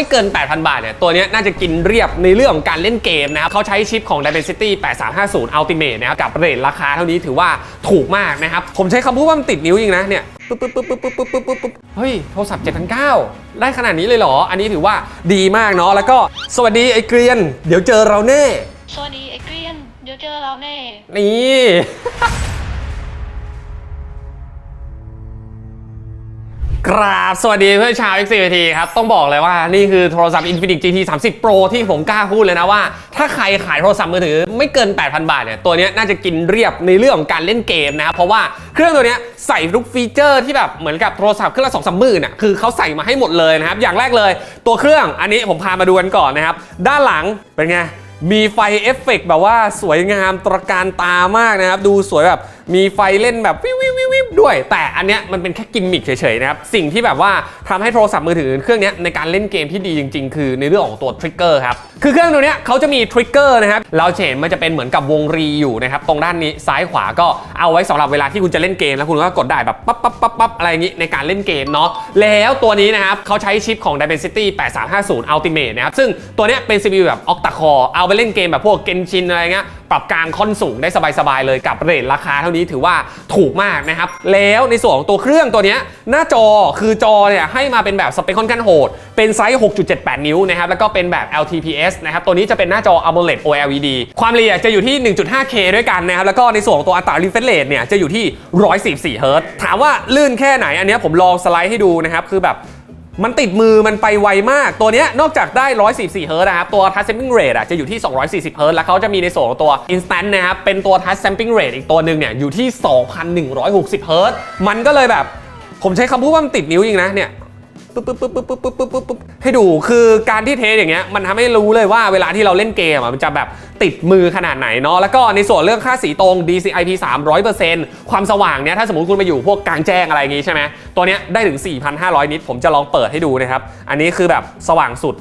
ไม่เกิน 8,000 บาทเนี่ยตัวนี้น่าจะกินเรียบในเรื่องของการเล่นเกมนะครับเขาใช้ชิปของ Dimensity 8350 Ultimate นะครับกับเรทราคาเท่านี้ถือว่าถูกมากนะครับผมใช้คำพูดว่ามันติดนิ้วจริงนะเนี่ยปึ๊บปึ๊บปึ๊บปึ๊บปึ๊บปึ๊บปึ๊บปึ๊บเฮ้ยโทรศัพท์7,900ได้ขนาดนี้เลยเหรอ อันนี้ถือว่าดีมากเนาะแล้วก็สวัสดีไอ้เกรียน เดี๋ยวเจอเราแน่สวัสดีไอ้เกรียนเดี๋ยวเจอเราแน่นี่ กราบสวัสดีเพื่อนชาว XCVT ครับ ต้องบอกเลยว่านี่คือโทรศัพท์ Infinix GT 30 Pro ที่ผมกล้าพูดเลยนะว่า ถ้าใครขายโทรศัพท์มือถือไม่เกิน 8,000 บาทเนี่ย ตัวนี้น่าจะกินเรียบในเรื่องของการเล่นเกมนะครับ เพราะว่าเครื่องตัวนี้ใส่ทุกฟีเจอร์ที่แบบเหมือนกับโทรศัพท์เครื่องละสองสามหมื่นอะคือเขาใส่มาให้หมดเลยนะครับ อย่างแรกเลยตัวเครื่องอันนี้ผมพามาดูกันก่อนนะครับด้านหลังเป็นไงมีไฟเอฟเฟกต์แบบว่าสวยงามตระการตามากนะครับดูสวยแบบ มีไฟเล่นแบบวิววิววิววิวด้วย แต่อันเนี้ยมันเป็นแค่กิมมิคเฉยๆนะครับ สิ่งที่แบบว่าทำให้โทรศัพท์มือถือเครื่องเนี้ยในการเล่นเกมที่ดีจริงๆ คือในเรื่องของตัวทริกเกอร์ครับ คือเครื่องตัวเนี้ยเขาจะมีทริกเกอร์นะครับเราเห็นมันจะเป็นเหมือนกับวงรีอยู่นะครับตรงด้านนี้ซ้ายขวาก็เอาไว้สำหรับเวลาที่คุณจะเล่นเกม แล้วคุณก็กดได้แบบปั๊บปั๊บปั๊บปั๊บอะไรอย่างงี้ในการเล่นเกมเนาะแล้วตัวนี้นะครับเขาใช้ชิปของ Dimensity 8350 Ultimate นะครับซึ่งตัวเนี้ยเป็น CPU แบบ Octa Core เอาไปเล่นเกมแบบพวก Genshin อะไรเงี้ย ปรับกลางค่อนสูงได้สบายๆเลยกับเรทราคาเท่านี้ถือว่าถูกมากนะครับ แล้วในส่วนของตัวเครื่องตัวนี้หน้าจอคือจอเนี่ยให้มาเป็นแบบสเปคค่อนข้างโหด เป็นไซส์ 6.78 นิ้วนะครับแล้วก็เป็นแบบ LTPS นะครับตัวนี้จะเป็นหน้าจอ AMOLED OLED ความละเอียดจะอยู่ที่ 1.5K ด้วยกันนะครับแล้วก็ในส่วนของตัวอัตรา refresh rate เนี่ยจะอยู่ที่ 144เฮิร์ตถามว่าลื่นแค่ไหนอันนี้ผมลองสไลด์ให้ดูนะครับคือแบบ มันติดมือมันไปไวมาก ตัวเนี้ยนอกจากได้ 144เฮิร์ตนะครับ ตัว touch sampling rate อะจะอยู่ที่ 240เฮิร์ตแล้วเขาจะมีในส่วนของตัว instant นะครับ เป็นตัว touch sampling rate อีกตัวหนึ่งเนี่ยอยู่ที่ 2,160เฮิร์ตมันก็เลยแบบ ผมใช้คำพูดว่ามันติดนิ้วจริงนะเนี่ย ปึ๊บปึ๊บปึ๊บปึ๊บปึ๊บปึ๊บปึ๊บปึ๊บให้ดูคือการที่เทสอย่างเงี้ยมันทำให้รู้เลยว่าเวลาที่เราเล่นเกมอะมันจะแบบติดมือขนาดไหนเนาะแล้วก็ในส่วนเรื่องค่าสีตรง DCI-P 3 0 0 ความสว่างเนี้ยถ้าสมมติคุณไปอยู่พวกกลางแจ้งอะไรอย่างงี้ใช่ไหมตัวเนี้ยได้ถึง 4,500 นิตผมจะลองเปิดให้ดูนะครับอันนี้คือแบบสว่างสุด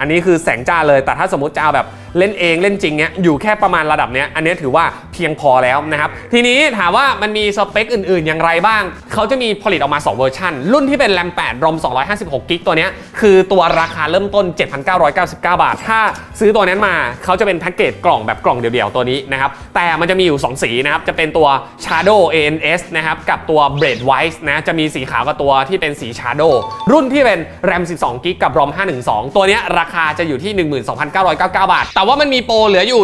อันนี้คือแสงจ้าเลย แต่ถ้าสมมติจะเอาแบบเล่นเองเล่นจริงเนี้ยอยู่แค่ประมาณระดับเนี้ยอันนี้ถือว่าเพียงพอแล้วนะครับ ทีนี้ถามว่ามันมีสเปคอื่นๆ อย่างไรบ้าง เขาจะมีผลิตออกมา 2 เวอร์ชันรุ่นที่เป็น RAM 8 ROM 256กิกตัวเนี้ยคือตัวราคาเริ่มต้น 7,999 บาท ถ้าซื้อตัวนั้นมาเขาจะเป็นแพ็กเกจกล่องแบบกล่องเดี่ยวๆตัวนี้นะครับ แต่มันจะมีอยู่ 2 สีนะครับ จะเป็นตัว Shadow ANS นะครับกับตัว Blade White นะจะมีสีขาวกับตัวที่เป็นสี Shadow รุ่นที่เป็น RAM 12กิกกับ ROM 512 ตัวเนี้ยราคาจะอยู่ที่ 12,999 บาท แต่ว่ามันมีโปรเหลืออยู่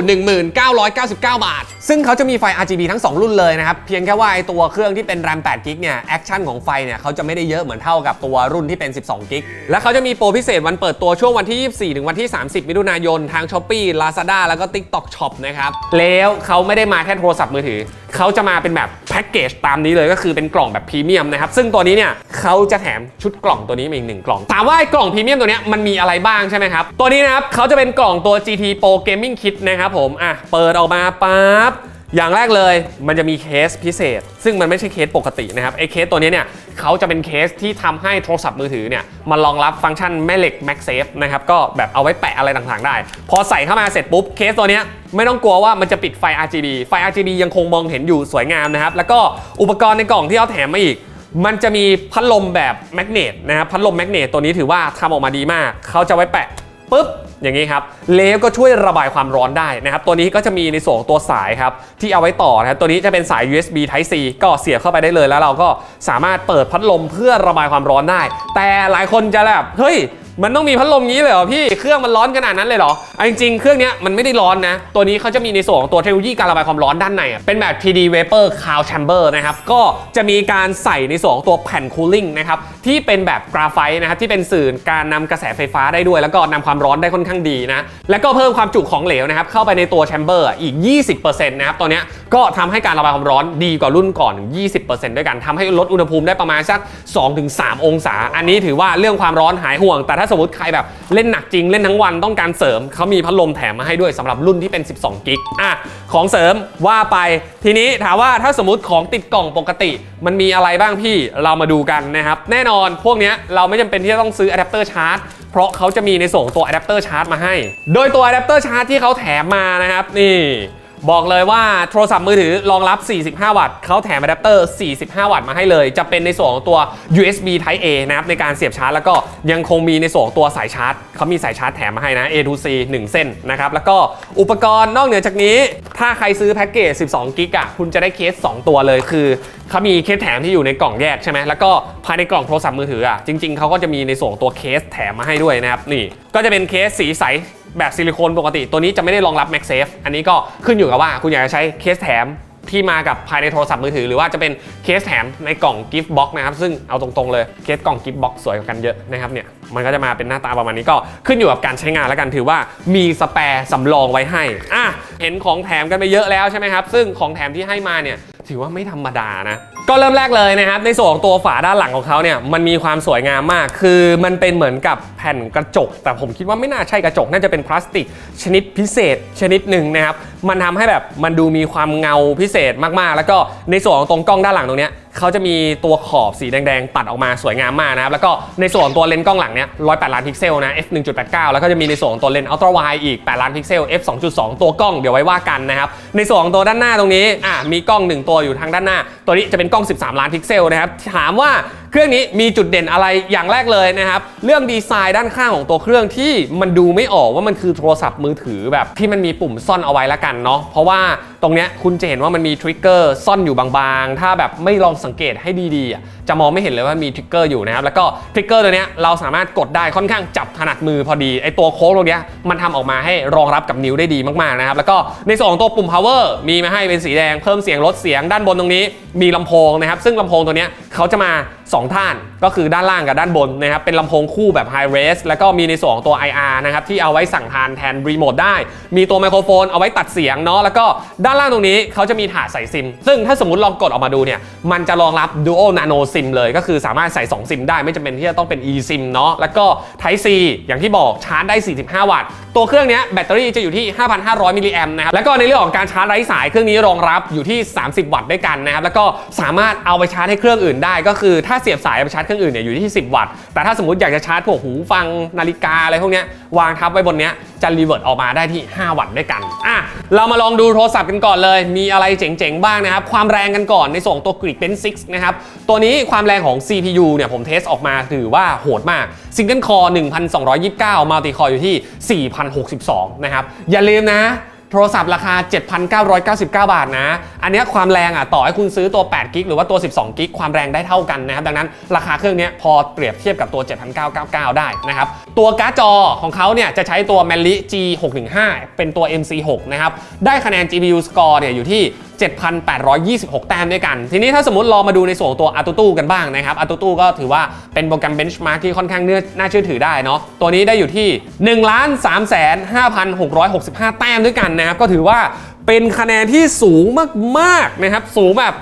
1999 บาท ซึ่งเขาจะมีไฟ RGB ทั้ง 2 รุ่นเลยนะครับ เพียงแค่ว่าไอตัวเครื่องที่เป็น RAM 8กิกเนี่ย แอคชั่นของไฟเนี่ยเขาจะไม่ได้เยอะเหมือนเท่ากับตัวรุ่นที่เป็น 12กิกและเขาจะมีโปรพิเศษวันเปิดตัวช่วงวันที่ 24 ถึงวันที่ 30 มิถุนายน ทาง s h อ p e e Lazada แล้วก็ TikTok Shop นะครับ แล้วเขาไม่ได้มาแค่โทรศัพท์มือถือ เขาจะมาเป็นแบบแพ็กเกจตามนี้เลยก็คือเป็นกล่องแบบพรีเมียมนะครับ ซึ่งตัวนี้เนี่ยเขาจะแถมชุดกล่องตัวนี้มาอีกหนึ่งกล่อง ถามว่าไอ้กล่องพรีเมียมตัวเนี้ยมันมีอะไรบ้างใช่ไหมครับ ตัวนี้นะครับเขาจะเป็นกล่องตัว GT Pro Gaming Kit นะครับผม อะ เปิดออกมาปั๊บอย่างแรกเลยมันจะมีเคสพิเศษ ซึ่งมันไม่ใช่เคสปกตินะครับไอ้เคสตัวนี้เนี่ยเขาจะเป็นเคสที่ทำให้โทรศัพท์มือถือเนี่ยมันรองรับฟังก์ชันแม่เหล็ก MagSafe นะครับก็แบบเอาไว้แปะอะไรต่างๆได้ พอใส่เข้ามาเสร็จปุ๊บเคสตัวนี้ไม่ต้องกลัวว่ามันจะปิดไฟ RGB ไฟ RGB ยังคงมองเห็นอยู่สวยงามนะครับแล้วก็อุปกรณ์ในกล่องที่เขาแถมมาอีกมันจะมีพัดลมแบบแมกเนตนะครับพัดลมแมกเนตตัวนี้ถือว่าทำออกมาดีมากเขาจะไว้แปะ ปุ๊บอย่างนี้ครับแล้วก็ช่วยระบายความร้อนได้นะครับตัวนี้ก็จะมีในส่วนของตัวสายครับที่เอาไว้ต่อนะครับตัวนี้จะเป็นสาย USB Type C ก็เสียบเข้าไปได้เลยแล้วเราก็สามารถเปิดพัดลมเพื่อระบายความร้อนได้ แต่หลายคนจะแบบเฮ้ย มันต้องมีพัดลมงี้เลยเหรอพี่ เครื่องมันร้อนขนาดนั้นเลยเหรออจริงๆ เครื่องนี้มันไม่ได้ร้อนนะ ตัวนี้เขาจะมีในส่วนของตัวเทคโนโลยีการระบายความร้อนด้านใน เป็นแบบ PD Vapor Cloud Chamber นะครับ ก็จะมีการใส่ในส่วนของตัวแผ่น cooling นะครับ ที่เป็นแบบกราไฟต์นะครับ ที่เป็นสื่อการนำกระแสไฟฟ้าได้ด้วย แล้วก็นำความร้อนได้ค่อนข้างดีนะ แล้วก็เพิ่มความจุของเหลวนะครับ เข้าไปในตัวแชมเบอร์อีก 20%นะครับ ตัวนี้ก็ทำให้การระบายความร้อนดีกว่ารุ่นก่อนถึง20%ด้วยกันทำให้ลดอุณหภูมิได้ประมาณสัก 2-3 องศา อันนี้ถือว่าเรื่องความร้อนหายห่วงแต่ถ้าสมมติใครแบบเล่นหนักจริงเล่นทั้งวันต้องการเสริมเขามีพัดลมแถมมาให้ด้วยสำหรับรุ่นที่เป็น 12 กิกอะของเสริมว่าไป ทีนี้ถามว่าถ้าสมมติของติดกล่องปกติ มันมีอะไรบ้างพี่เรามาดูกันนะครับ แน่นอนพวกนี้เราไม่จำเป็นที่จะต้องซื้ออะแดปเตอร์ชาร์จเพราะเขาจะมีในส่งตัวอะแดปเตอร์ชาร์จมาให้ โดยตัวอะแดปเตอร์ชาร์จที่เขาแถมมานะครับนี่ บอกเลยว่าโทรศัพท์มือถือรองรับ 45 วัตต์เขาแถมอะแดปเตอร์ 45 วัตต์มาให้เลย จะเป็นในส่วนของตัว USB Type A นะครับในการเสียบชาร์จ แล้วก็ยังคงมีในส่วนของตัวสายชาร์จเขามีสายชาร์จแถมมาให้นะ A to C 1 เส้นนะครับ แล้วก็อุปกรณ์นอกเหนือจากนี้ ถ้าใครซื้อแพ็กเกจ 12 กิกอะคุณจะได้เคส 2 ตัวเลย คือเขามีเคสแถมที่อยู่ในกล่องแยกใช่ไหมแล้วก็ภายในกล่องโทรศัพท์มือถืออะจริง ๆเขาก็จะมีในส่วนของตัวเคสแถมมาให้ด้วยนะครับนี่ก็จะเป็นเคสสีใส แบบซิลิโคนปกติ ตัวนี้จะไม่ได้รองรับ MagSafe อันนี้ก็ขึ้นอยู่กับว่าคุณอยากจะใช้เคสแถมที่มากับภายในโทรศัพท์มือถือ หรือว่าจะเป็นเคสแถมในกล่องกิฟต์บ็อกนะครับ ซึ่งเอาตรงๆเลยเคสกล่องกิฟต์บ็อกสวยกว่ากันเยอะนะครับเนี่ยมันก็จะมาเป็นหน้าตาประมาณนี้ก็ขึ้นอยู่กับการใช้งานแล้วกันถือว่ามีสแปร์สำรองไว้ให้อะเห็นของแถมกันไปเยอะแล้วใช่ไหมครับซึ่งของแถมที่ให้มาเนี่ยถือว่าไม่ธรรมดานะ ก็เริ่มแรกเลยนะครับ ในส่วนของตัวฝาด้านหลังของเขาเนี่ยมันมีความสวยงามมาก คือมันเป็นเหมือนกับ แผ่นกระจก แต่ผมคิดว่าไม่น่าใช่กระจก น่าจะเป็นพลาสติก ชนิดพิเศษชนิดหนึ่งนะครับ มันทำให้แบบมันดูมีความเงาพิเศษมากๆ แล้วก็ในส่วนของตรงกล้องด้านหลังตรงเนี้ยเขาจะมีตัวขอบสีแดงๆ ตัดออกมาสวยงามมากนะครับ แล้วก็ในส่วนตัวเลนส์กล้องหลังเนี้ย108ล้านพิกเซลนะ f 1.89 แล้วก็จะมีในส่วนตัวเลนส์อัลตร้าไวอีก 8 ล้านพิกเซล f 2.2 ตัวกล้องเดี๋ยวไว้ว่ากันนะครับ ในส่วนของตัวด้านหน้าตรงนี้อะมีกล้อง 1 ตัวอยู่ทางด้านหน้า ตัวนี้จะเป็นกล้อง 13 ล้านพิกเซลนะครับ ถามว่า เครื่องนี้มีจุดเด่นอะไรอย่างแรกเลยนะครับ เรื่องดีไซน์ด้านข้างของตัวเครื่องที่มันดูไม่ออกว่ามันคือโทรศัพท์มือถือแบบที่มันมีปุ่มซ่อนเอาไว้ละกันเนาะเพราะว่าตรงเนี้ยคุณจะเห็นว่ามันมีทริกเกอร์ซ่อนอยู่บางๆ ถ้าแบบไม่ลองสังเกตให้ดีๆ จะมองไม่เห็นเลยว่ามีทริกเกอร์อยู่นะครับ แล้วก็ทริกเกอร์ตัวเนี้ยเราสามารถกดได้ค่อนข้างจับถนัดมือพอดี ไอตัวโค้งตรงเนี้ยมันทำออกมาให้รองรับกับนิ้วได้ดีมากๆนะครับ แล้วก็ในส่วนของตัวปุ่ม power มีมาให้เป็นสีแดงเพิ่มเสียงลดเสียงด้านบนตรงนี้ มีลำโพงนะครับ ซึ่งลำโพงตัวเนี้ยเขาจะมา2ท่าน ก็คือด้านล่างกับด้านบนนะครับเป็นลำโพงคู่แบบ High Res แล้วก็มีในส่วนของตัว IR นะครับที่เอาไว้สั่งทานแทนรีโมทได้ มีตัวไมโครโฟนเอาไว้ตัดเสียงเนาะแล้วก็ด้านล่างตรงนี้เขาจะมีถาดใส่ซิม ซึ่งถ้าสมมติลองกดออกมาดูเนี่ยมันจะรองรับ Dual Nano SIM เลย ก็คือสามารถใส่ 2 ซิมได้ไม่จำเป็นที่จะต้องเป็น eSIM เนาะแล้วก็ Type C อย่างที่บอกชาร์จได้ 45 วัตต์ ตัวเครื่องนี้แบตเตอรี่จะอยู่ที่ 5,500 มิลลิแอมป์นะครับแล้วก็ในเรื่องของการชาร์จไร้สายเครื่องนี้รองรับอยู่ที่ 30 วัตต์ด้วยกันนะครับแล้วก็สามารถเอาไปชาร์จให้เครื่องอื่นได้ ก็คือถ้าเสียบสายไปชาร์จรื่องอื่นเนี่ยอยู่ที่ 10 วัตต์ แต่ถ้าสมมติอยากจะชาร์จพวกหูฟังนาฬิกาอะไรพวกเนี้ยวางทับไว้บนเนี้ยจะรีเวิร์ตออกมาได้ที่ 5 วัตต์ด้วยกันอะเรามาลองดูโทรศัพท์กันก่อนเลย มีอะไรเจ๋งๆ บ้างนะครับ ความแรงกันก่อนในส่วนของตัว Geekbench 6นะครับ ตัวนี้ความแรงของ CPU เนี่ยผมเทสออกมาถือว่าโหดมาก Single Core 1,229 Multi Core อยู่ที่4,062นะครับอย่าลืมนะ โทรศัพท์ราคา 7,999 บาทนะ อันนี้ความแรงอะต่อให้คุณซื้อตัว 8 กิกหรือว่าตัว 12 กิกความแรงได้เท่ากันนะครับ ดังนั้นราคาเครื่องนี้พอเปรียบเทียบกับตัว 7,999 ได้นะครับตัวการ์ดจอของเขาเนี่ยจะใช้ตัว Mali G615 เป็นตัว MC6 นะครับ ได้คะแนน GPU score เนี่ยอยู่ที่ 7,826 แต้มด้วยกัน ทีนี้ถ้าสมมติลองมาดูในส่วนของตัว AtuTu กันบ้างนะครับ AtuTu ก็ถือว่าเป็นโปรแกรม benchmark ที่ค่อนข้างเนื้อน่าเชื่อถือได้เนาะ ตัวนี้ได้อยู่ที่ 1 3 5 6 6 5 แต้มด้วยกันนะครับ ก็ถือว่าเป็นคะแนนที่สูงมากๆนะครับ สูงแบบ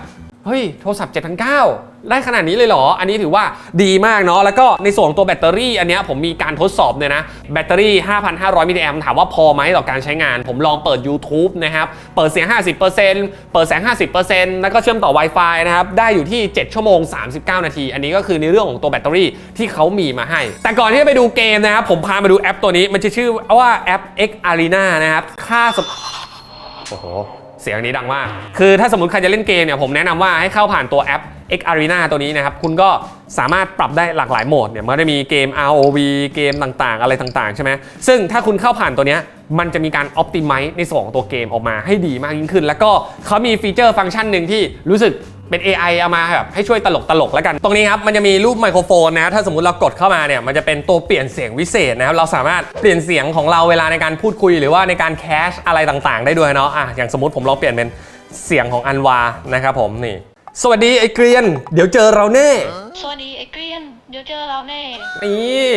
เฮ้ย โทรศัพท์ 7,900 ได้ขนาดนี้เลยเหรอ อันนี้ถือว่าดีมากเนาะ แล้วก็ในส่วนของตัวแบตเตอรี่ อันนี้ผมมีการทดสอบเนี่ยนะ แบตเตอรี่ 5,500 มิลลิแอมถามว่าพอไหมต่อการใช้งาน ผมลองเปิด YouTube นะครับ เปิดเสียง 50%เปิดแสง 50%แล้วก็เชื่อมต่อ Wi-Fi นะครับ ได้อยู่ที่ 7 ชั่วโมง 39 นาที อันนี้ก็คือในเรื่องของตัวแบตเตอรี่ที่เขามีมาให้ แต่ก่อนที่จะไปดูเกมนะครับ ผมพามาดูแอปตัวนี้ มันจะชื่อว่าแอป X Arena นะครับ ค่าสโอ้โห เสียงนี้ดังมาก คือถ้าสมมติใครจะเล่นเกมเนี่ยผมแนะนำว่าให้เข้าผ่านตัวแอป X Arena ตัวนี้นะครับ คุณก็สามารถปรับได้หลากหลายโหมดเนี่ยมันจะมีเกม ROV เกมต่างๆ อะไรต่างๆ ใช่ไหมซึ่งถ้าคุณเข้าผ่านตัวเนี้ยมันจะมีการ optimize ในส่วนของตัวเกมออกมาให้ดีมากยิ่งขึ้น แล้วก็เขามีฟีเจอร์ฟังก์ชันหนึ่งที่รู้สึก เป็น AI เอามาแบบให้ช่วยตลกตลกแล้วกัน ตรงนี้ครับมันจะมีรูปไมโครโฟนนะถ้าสมมติเรากดเข้ามาเนี่ยมันจะเป็นตัวเปลี่ยนเสียงวิเศษนะครับเราสามารถเปลี่ยนเสียงของเราเวลาในการพูดคุยหรือว่าในการแคชอะไรต่างๆ ได้ด้วยเนาะอะอย่างสมมติผมลองเปลี่ยนเป็นเสียงของอันวานะครับผมนี่ สวัสดีไอ้เกรียน เดี๋ยวเจอเราแน่ สวัสดีไอ้เกรียน เดี๋ยวเจอเราแน่ นี่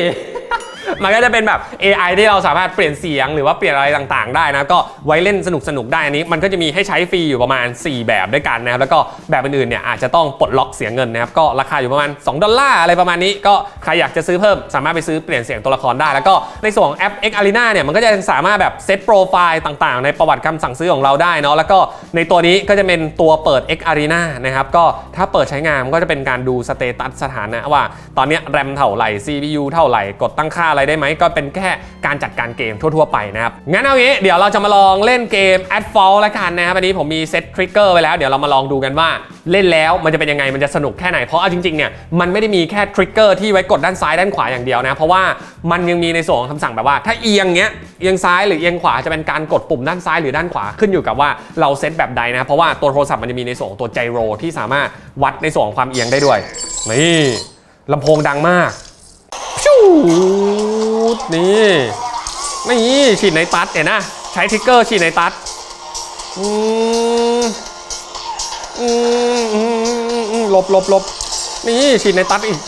มันก็จะเป็นแบบ AI ที่เราสามารถเปลี่ยนเสียงหรือว่าเปลี่ยนอะไรต่างๆ ได้นะ ก็ไว้เล่นสนุกๆได้อันนี้ มันก็จะมีให้ใช้ฟรีอยู่ประมาณ 4 แบบด้วยกันนะครับ แล้วก็แบบอื่นๆเนี่ยอาจจะต้องปลดล็อกเสียเงินนะครับ ก็ราคาอยู่ประมาณ 2 ดอลลาร์อะไรประมาณนี้ ก็ใครอยากจะซื้อเพิ่มสามารถไปซื้อเปลี่ยนเสียงตัวละครได้ แล้วก็ในส่วนของแอป X Arena เนี่ย มันก็จะสามารถแบบเซตโปรไฟล์ต่างๆ ในประวัติคำสั่งซื้อของเราได้เนาะ แล้วก็ในตัวนี้ก็จะเป็นตัวเปิด X Arena นะครับ ก็ถ้าเปิดใช้งานมันก็จะเป็นการดูสเตตัสสถานะว่าตอนอนนี้แรมเท่าไหร่ CPU เท่าไหร่ กดตั้งค่าอะไรได้ไหม ก็เป็นแค่การจัดการเกมทั่ว ๆ ไปนะครับ งั้นเอางี้เดี๋ยวเราจะมาลองเล่นเกม a d f a l l แล้วกันนะครับ อันนี้ผมมีเซตทริกเกอร์ไว้แล้ว เดี๋ยวเรามาลองดูกันว่าเล่นแล้วมันจะเป็นยังไง มันจะสนุกแค่ไหน เพราะเอาจริงๆ เนี่ย มันไม่ได้มีแค่ทริกเกอร์ที่ไว้กดด้านซ้ายด้านขวาอย่างเดียวนะ เพราะว่ามันยังมีในส่วนของคำสั่งแบบว่า ถ้าเอียงเงี้ย เอียงซ้ายหรือเอียงขวาจะเป็นการกดปุ่มด้านซ้ายหรือด้านขวาขึ้นอยู่กับว่าเราเซตแบบใดนะ เพราะว่าตัวโทรศัพท์มันจะมีในส่วนของตัวไจโรที่สามารถวัดในส่วนของความเอียงได้ด้วย นี่ ลำโพงดังมากพิวนี่นี่ฉีดในตัดเห็นนะ ใช้ทิกเกอร์ฉีดในตัดอืมอืมอืมหลบหลบหลบนี่ฉีดในตัดอีก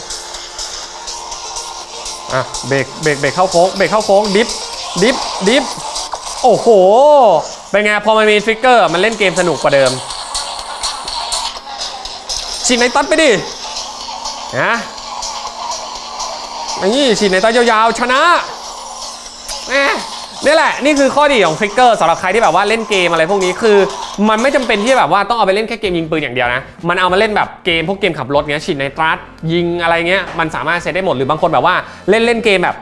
อะเบรกเบรกเบรกเข้าโค้งเบรกเข้าโค้งดิฟดิฟดิฟโอ้โห เป็นไงพอมันมีทริกเกอร์มันเล่นเกมสนุกกว่าเดิมฉีดในตัดไปดินะ นี่ฉีดในตัดยาวๆชนะแหมนี่แหละ นี่คือข้อดีของทริกเกอร์สำหรับใครที่แบบว่าเล่นเกมอะไรพวกนี้คือ มันไม่จำเป็นที่แบบว่าต้องเอาไปเล่นแค่เกมยิงปืนอย่างเดียวนะ มันเอามาเล่นแบบเกมพวกเกมขับรถเงี้ยฉีดในตรัสยิงอะไรเงี้ยมันสามารถเซตได้หมดหรือบางคนแบบว่าเล่นเล่นเกมแบบ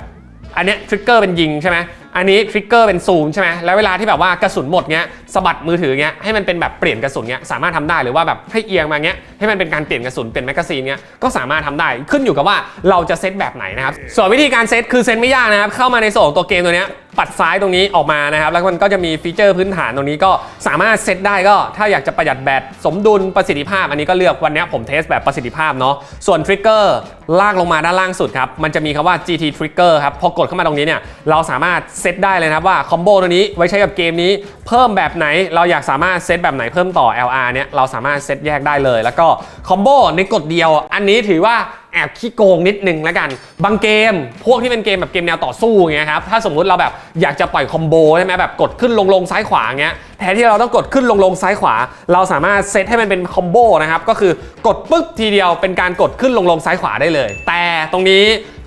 อันเนี้ยทริกเกอร์เป็นยิงใช่ไหมอันนี้ทริกเกอร์เป็นซูมใช่ไหมแล้วเวลาที่แบบว่ากระสุนหมดเงี้ย สะบัดมือถือเงี้ยให้มันเป็นแบบเปลี่ยนกระสุนเงี้ยสามารถทำได้หรือว่าแบบให้เอียงมาเงี้ยให้มันเป็นการเปลี่ยนกระสุนเปลี่ยนแมกกาซีนเงี้ยก็สามารถทำได้ขึ้นอยู่กับว่าเราจะเซตแบบไหนนะครับส่วนวิธีการเซตคือเซตไม่ยากนะครับเข้ามาในโซนตัวเกมตัวเนี้ยปัดซ้ายตรงนี้ออกมานะครับ แล้วมันก็จะมีฟีเจอร์พื้นฐานตรงนี้ก็สามารถเซตได้ก็ถ้าอยากจะประหยัดแบตสมดุลประสิทธิภาพ อันนี้ก็เลือกวันนี้ผมเทสแบบประสิทธิภาพเนาะส่วนทริกเกอร์ลากลงมาด้านล่างสุดครับ มันจะมีคำว่า GT Trigger ครับ พอกดเข้ามาตรงนี้เนี่ยเราสามารถเซตได้เลยนะครับว่าคอมโบตัวนี้ไว้ใช้กับเกมนี้เพิ่มแบบไหนเราอยากสามารถเซตแบบไหนเพิ่มต่อ LR เนี่ยเราสามารถเซตแยกได้เลย แล้วก็คอมโบในกดเดียว อันนี้ถือว่าแอบขี้โกงนิดนึงแล้วกัน บางเกม พวกที่เป็นเกมแบบเกมแนวต่อสู้อย่างเงี้ยครับ ถ้าสมมุติเราแบบอยากจะปล่อยคอมโบใช่ไหมแบบกดขึ้นลงลงซ้ายขวาเงี้ย แทนที่เราต้องกดขึ้นลงลงซ้ายขวา เราสามารถเซตให้มันเป็นคอมโบนะครับ ก็คือกดปึ๊บทีเดียวเป็นการกดขึ้นลงลงซ้ายขวาได้เลย แต่ตรงนี้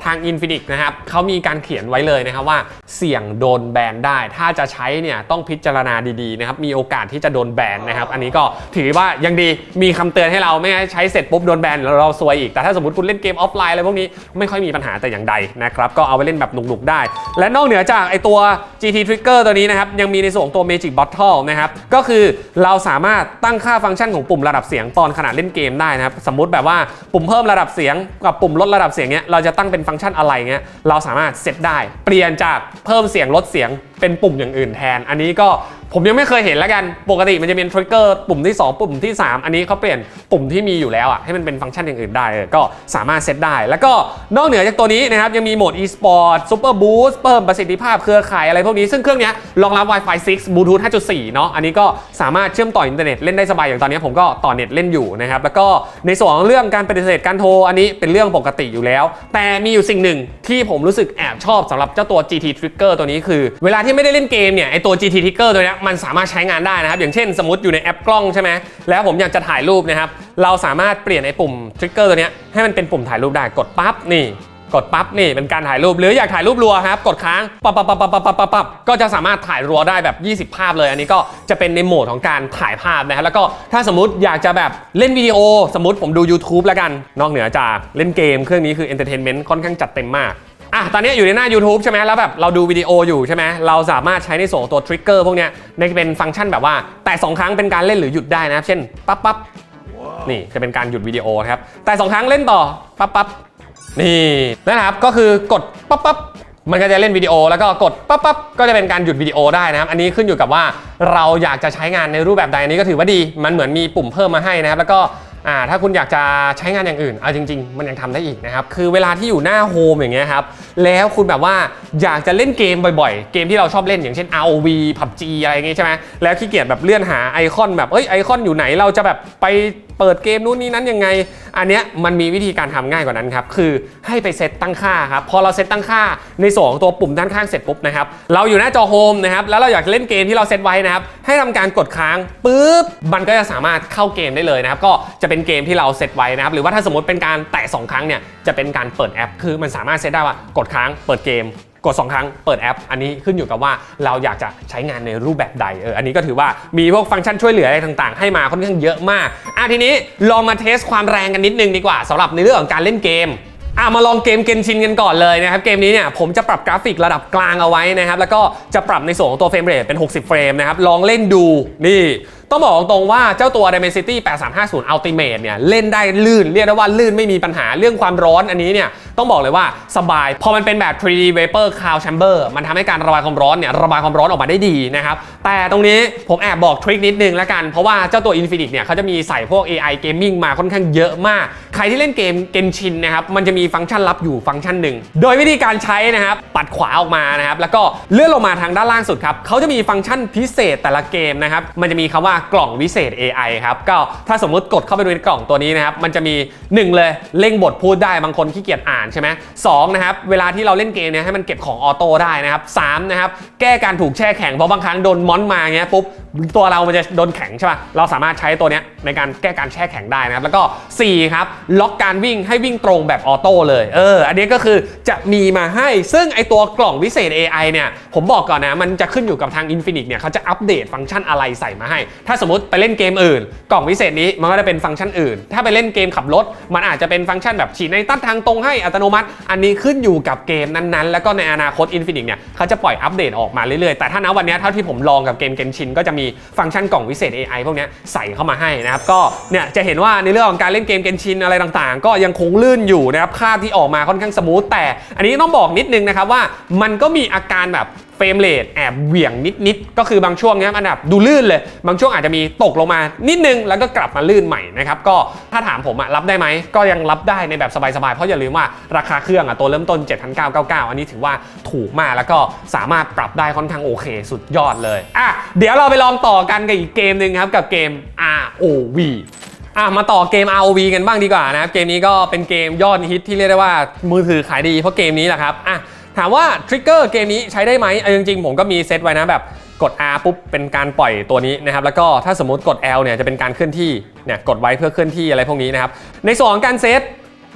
ทาง Infinix นะครับเขามีการเขียนไว้เลยนะครับว่าเสี่ยงโดนแบนได้ ถ้าจะใช้เนี่ยต้องพิจารณาดีๆนะครับมีโอกาสที่จะโดนแบนนะครับอันนี้ก็ถือว่ายังดีมีคำเตือนให้เราไม่ให้ใช้เสร็จปุ๊บโดนแบนแล้วเราซวยอีกแต่ถ้าสมมติคุณเล่นเกมออฟไลน์อะไรพวกนี้ไม่ค่อยมีปัญหาแต่อย่างใดนะครับก็เอาไปเล่นแบบหนุกๆได้ และนอกเหนือจากไอตัว GT Trigger ตัวนี้นะครับยังมีในส่วนของตัว Magic Bottle นะครับก็คือเราสามารถตั้งค่าฟังก์ชันของปุ่มระดับเสียงตอนขณะเล่นเกมได้นะครับสมมติแบบว่าปุ่มเพิ่มระดับเสียงกับปุ่มลดระดับเสียงเนี้ยเราจะตั้งเป็นฟังก์ชันอะไรเงี้ยเราสามารถเซตได้ เปลี่ยนจากเพิ่มเสียงลดเสียงเป็นปุ่มอย่างอื่นแทน อันนี้ก็ ผมยังไม่เคยเห็นแล้วกัน ปกติมันจะเป็นทริกเกอร์ปุ่มที่ 2 ปุ่มที่ 3 อันนี้เขาเปลี่ยนปุ่มที่มีอยู่แล้วอะให้มันเป็นฟังก์ชันอย่างอื่นได้ ก็สามารถเซตได้ แล้วก็นอกเหนือจากตัวนี้นะครับยังมีโหมด e-sport super boost เพิ่มประสิทธิภาพเครือข่ายอะไรพวกนี้ ซึ่งเครื่องเนี้ยรองรับ Wi-Fi 6 Bluetooth 5.4 เนาะอันนี้ก็สามารถเชื่อมต่ออินเทอร์เน็ตเล่นได้สบายอย่างตอนนี้ผมก็ต่อเน็ตเล่นอยู่นะครับแล้วก็ในส่วนของเรื่องการปฏิเสธการโทรอันนี้เป็นเรื่องปกติอยู่แล้ว แต่มีอยู่สิ่งหนึ่งที่ผมรู้สึกแอบชอบสำหรับเจ้าตัว GT Trigger ตัวนี้คือ เวลาที่ไม่ได้เล่นเกมเนี่ยไอตัว GT Trigger ตัวเนี้ยมันสามารถใช้งานได้นะครับ อย่างเช่นสมมติอยู่ในแอปกล้องใช่ไหมแล้วผมอยากจะถ่ายรูปนะครับ เราสามารถเปลี่ยนไอ้ปุ่มทริกเกอร์ตัวนี้ให้มันเป็นปุ่มถ่ายรูปได้กดปั๊บนี่กดปั๊บนี่เป็นการถ่ายรูปหรืออยากถ่ายรูปรัวครับ กดค้างปั๊บปั๊บปั๊บปั๊บปั๊บปั๊บก็จะสามารถถ่ายรัวได้แบบ 20 ภาพเลย อันนี้ก็จะเป็นในโหมดของการถ่ายภาพนะครับแล้วก็ถ้าสมมติอยากจะแบบเล่นวิดีโอ สมมติผมดู YouTube แล้วกัน นอกเหนือจากเล่นเกม เครื่องนี้คือเอนเตอร์เทนเมนต์ค่อนข้างจัดเต็มมาก อะตอนนี้อยู่ในหน้า YouTube ใช่ไหมแล้วแบบเราดูวิดีโออยู่ใช่ไหมเราสามารถใช้ในส่วนของตัวทริกเกอร์พวกเนี้ยในเป็นฟังก์ชันแบบว่า แต่ 2 ครั้งเป็นการเล่นหรือหยุดได้นะครับเช่นปั๊บปั๊บนี่จะเป็นการหยุดวิดีโอนะครับ แต่ 2 ครั้งเล่นต่อปั๊บปั๊บนี่นะครับก็คือกดปั๊บปั๊บมันก็จะเล่นวิดีโอแล้วก็กดปั๊บปั๊บก็จะเป็นการหยุดวิดีโอได้นะครับ อันนี้ขึ้นอยู่กับว่าเราอยากจะใช้งานในรูปแบบใดอันนี้ก็ถือว่าดี มันเหมือนมีปุ่มเพิ่มมาให้นะครับ แล้วก็ อ่าถ้าคุณอยากจะใช้งานอย่างอื่นเอาจริง ๆ มันยังทำได้อีกนะครับคือเวลาที่อยู่หน้าโฮมอย่างเงี้ยครับแล้วคุณแบบว่าอยากจะเล่นเกมบ่อยๆ เกมที่เราชอบเล่นอย่างเช่น ROV PUBG อะไรเงี้ยใช่ไหมแล้วขี้เกียจแบบเลื่อนหาไอคอนแบบเอ้ยไอคอนอยู่ไหนเราจะแบบไป เปิดเกมนู้นนี่นั้นยังไง อันเนี้ยมันมีวิธีการทำง่ายกว่านั้นครับ คือให้ไปเซตตั้งค่าครับ พอเราเซตตั้งค่าในส่วนของตัวปุ่มด้านข้างเสร็จปุ๊บนะครับ เราอยู่หน้าจอโฮมนะครับ แล้วเราอยากเล่นเกมที่เราเซตไว้นะครับ ให้ทำการกดค้างปุ๊บ มันก็จะสามารถเข้าเกมได้เลยนะครับ ก็จะเป็นเกมที่เราเซตไว้นะครับ หรือว่าถ้าสมมติเป็นการแตะ2ครั้งเนี่ย จะเป็นการเปิดแอป คือมันสามารถเซตได้ว่ากดค้าง เปิดเกม กด 2 ครั้งเปิดแอป อันนี้ขึ้นอยู่กับว่าเราอยากจะใช้งานในรูปแบบใดเอออันนี้ก็ถือว่ามีพวกฟังก์ชันช่วยเหลืออะไรต่างๆ ให้มาค่อนข้างเยอะมากอะทีนี้ลองมาเทสความแรงกันนิดนึงดีกว่าสำหรับในเรื่องของการเล่นเกมอะมาลองเกมเกนชินกันก่อนเลยนะครับ เกมนี้เนี่ยผมจะปรับกราฟิกระดับกลางเอาไว้นะครับ แล้วก็จะปรับในส่วนของตัวเฟรมเรทเป็น 60 เฟรมนะครับ ลองเล่นดูนี่ต้องบอกตรงๆว่าเจ้าตัว Dimensity 8350 Ultimate เนี่ยเล่นได้ลื่น เรียกได้ว่าลื่นไม่มีปัญหาเรื่องความร้อนอันนี้เนี่ยต้องบอกเลยว่าสบาย พอมันเป็นแบบ 3D Vapor Cloud Chamber มันทำให้การระบายความร้อนเนี่ยระบายความร้อนออกมาได้ดีนะครับแต่ตรงนี้ผมแอบบอกทริคนิดนึงแล้วกัน เพราะว่าเจ้าตัว Infinix เนี่ยเขาจะมีใส่พวก AI Gaming มาค่อนข้างเยอะมาก ใครที่เล่นเกมเกนชินนะครับมันจะมีฟังก์ชันลับอยู่ฟังก์ชันหนึ่งโดยวิธีการใช้นะครับปัดขวาออกมานะครับแล้วก็เลื่อนลงมาทางด้านล่างสุดครับเขาจะมีฟังก์ชันพิเศษแต่ละเกมนะครับมันจะมีคำว่ากล่องวิเศษ AI ครับก็ถ้าสมมุติกดเข้าไปดูในกล่องตัวนี้นะครับมันจะมี 1 เลยเร่งบทพูดได้บางคนขี้เกียจอ่านใช่ไหมสองนะครับเวลาที่เราเล่นเกมเนี่ยให้มันเก็บของออโต้ได้นะครับสามนะครับแก้การถูกแช่แข็งเพราะบางครั้งโดนมอนมาเงี้ยปุ๊บ ตัวเรามันจะโดนแข็งใช่ป่ะ เราสามารถใช้ตัวเนี้ยในการแก้การแช่แข็งได้นะครับ แล้วก็ 4 ครับ ล็อกการวิ่งให้วิ่งตรงแบบออโต้เลย เออ อันนี้ก็คือจะมีมาให้ ซึ่งไอตัวกล่องวิเศษ AI เนี่ย ผมบอกก่อนนะ มันจะขึ้นอยู่กับทาง Infinix เนี่ยเขาจะอัปเดตฟังก์ชันอะไรใส่มาให้ ถ้าสมมติไปเล่นเกมอื่น กล่องวิเศษนี้มันก็จะเป็นฟังก์ชันอื่น ถ้าไปเล่นเกมขับรถ มันอาจจะเป็นฟังก์ชันแบบฉีดในตัดทางตรงให้อัตโนมัติ อันนี้ขึ้นอยู่กับเกมนั้นๆ แล้วก็ในอนาคต Infinix เนี่ยเขาจะปล่อยอัปเดตออกมาเรื่อยๆ แต่ถ้าณวันเนี้ยเท่าที่ผมลองกับเกมเกนชินก็จะมีฟังก์ชันกล่องวิเศษ AI พวกนี้ใส่เข้ามาให้นะครับ ก็เนี่ยจะเห็นว่าในเรื่องของการเล่นเกมเกนชินอะไรต่างๆ ก็ยังคงลื่นอยู่นะครับ ค่าพที่ออกมาค่อนข้างสมูทแต่ อันนี้ต้องบอกนิดนึงนะครับว่ามันก็มีอาการแบบ เฟรมเรทแอบเหวี่ยงนิดๆก็คือบางช่วงเนี้ยมันแบบดูลื่นเลย บางช่วงอาจจะมีตกลงมานิดนึง แล้วก็กลับมาลื่นใหม่นะครับก็ถ้าถามผมอะรับได้ไหมก็ยังรับได้ในแบบสบายๆ เพราะอย่าลืมว่าราคาเครื่องอะตัวเริ่มต้น 7,999 อันนี้ถือว่าถูกมากแล้วก็สามารถปรับได้ค่อนข้างโอเคสุดยอดเลยอะเดี๋ยวเราไปลองต่อกันกับอีกเกมหนึ่งครับกับเกม ROV อะมาต่อเกม ROV กันบ้างดีกว่านะครับเกมนี้ก็เป็นเกมยอดฮิตที่เรียกได้ว่ามือถือขายดีเพราะเกมนี้แหละครับอะ ถามว่าทริกเกอร์เกมนี้ใช้ได้ไหมเอาจริงๆ ผมก็มีเซตไว้นะแบบกด R ปุ๊บเป็นการปล่อยตัวนี้นะครับแล้วก็ถ้าสมมติกด L เนี่ยจะเป็นการเคลื่อนที่เนี่ยกดไว้เพื่อเคลื่อนที่อะไรพวกนี้นะครับในส่วนของการเซต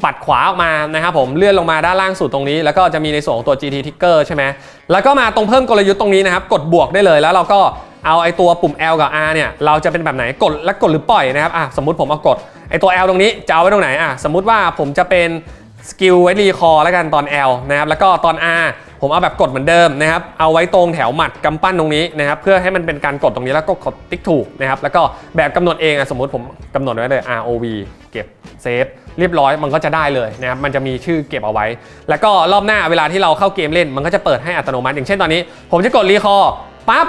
ปัดขวาออกมานะครับผมเลื่อนลงมาด้านล่างสุดตรงนี้ แล้วก็จะมีในส่วนของตัว GT Ticker ใช่ไหมแล้วก็มาตรงเพิ่มกลยุทธ์ตรงนี้นะครับกดบวกได้เลยแล้วเราก็เอาไอตัวปุ่ม L กับ R เนี่ยเราจะเป็นแบบไหนกดและกดหรือปล่อยนะครับอะสมมติผมเอากดไอตัว L ตรงนี้จะเอาไว้ตรงไหนอะสมมติว่าผมจะเป็น สกิลไว้รีคอร์แล้วกันตอน L นะครับแล้วก็ตอน R ผมเอาแบบกดเหมือนเดิมนะครับเอาไว้ตรงแถวหมัดกำปั้นตรงนี้นะครับเพื่อให้มันเป็นการกดตรงนี้แล้วก็กดติ๊กถูกนะครับแล้วก็แบบกำหนดเองอะสมมุติผมกำหนดไว้เลย ROV เก็บเซฟเรียบร้อยมันก็จะได้เลยนะครับมันจะมีชื่อเก็บเอาไว้ แล้วก็รอบหน้าเวลาที่เราเข้าเกมเล่น มันก็จะเปิดให้อัตโนมัติ อย่างเช่นตอนนี้ ผมจะกดรีคอร์ปั๊บ